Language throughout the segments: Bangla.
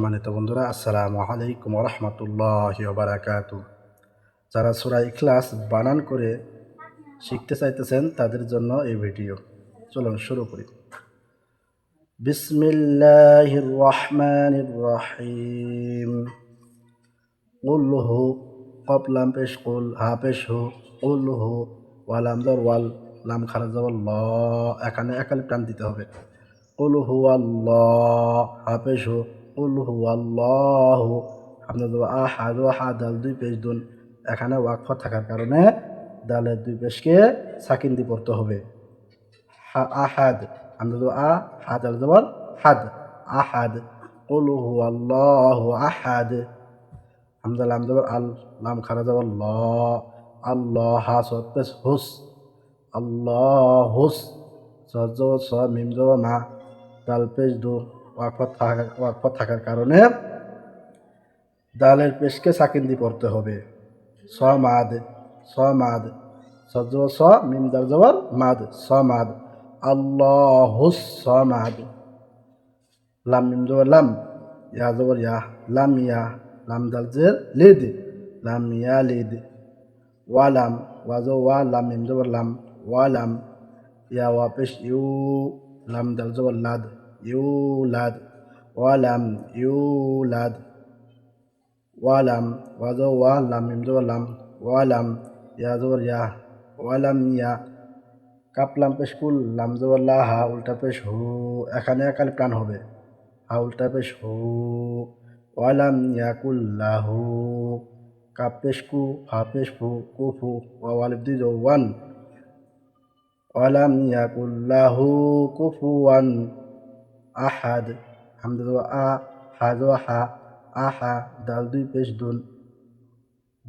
সম্মানিত বন্ধুরা, আসসালামু আলাইকুম রহমতুল্লাহ বারাকাতু যারা সুরা ইখলাস বানান করে শিখতে চাইতেছেন, তাদের জন্য এই ভিডিও। চলুন শুরু করি। বিসমিল্লাহির রহমানির রহিম কুল হু কপ লাম পেশ কুল, হা পেশ হু, কুল হু ওয়ালাম দর ওয়াল, লাম খারাজ ল, এখানে একালি টান দিতে হবে। কুল হু আল্লাহ হা পেশ কুল হু আল্লাহ আপনার দেবো আহাদ হা দাল দুই পেশ দুন। এখানে ওয়াকফ থাকার কারণে দালের দুই পেশকে সাকিন দিয়ে পড়তে হবে। আহাদ। আমরা দেবো আ হাদ আল দেবার হাদ। আহাদ। কুল হু আল্লাহ আহাদ। হামজা লাম জবর আল লাম খারা জবর ল। আল্লাহ হা সদ পেশ হুস। আল্লাহ হুস। জবর স, মিম জবর মা। দাল পেশ দু। ওয়াকফত থাকার ওয়াকফত থাকার কারণে দালের পেশকে সাকিন দিয়ে পড়তে হবে। স মাদ স মাদ জবর স, মিম জবর, মাদ, স মাদ, আল্লাহ স মাদ লাম, মিম জবর, লাম, ইয়া জবর, ইয়া, লাম ইয়া, লাম, দাল লিদ, লাম, ইয়া, লিদ। ওয়ালাম ওয়াজো ওয়া লাম, মিম জবর, লাম ওয়ালাম ইয়া, ওয়া, পেশ, ইউ, লাম, দাল লাদ। ইউ লাদ ওয়ালাম ইউ লাদ ওয়ালাম ওয়াজো ওয়া লাম মিম জবর লাম ওয়ালাম ইয়া জবর ইয়া ওয়ালাম ইয়া কাপলাম পেশ কুল লাম জবর লা হা উল্টা পেশ হু এখানে একালি প্রাণ হবে হা উল্টা পেশ হু ওয়ালাম ইয়াকুল্লাহু কাপ পেশ কু ফা পেশ ফু কু ফু ওয়ালিফ দি ওয়ান ওয়ালাম ইয়াকুল্লাহু কুফুয়ান আহাদ হামদা আ হা জবর হা, আহা, দাল দুই পেশ দুন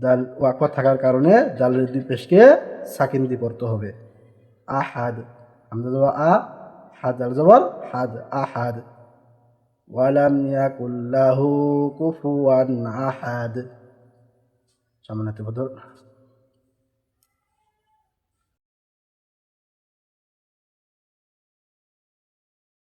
দাল ওয়াকফ থাকার কারণে দালের দুই পেশকে সাকিন দিয়ে পড়তে হবে। আহাদ হামদা আ, হাদ দাল জবর হাদ, আহাদ। ওয়ালাম ইয়াকুল্লাহু কুফুয়ান আহাদ। সম্মানিত বদর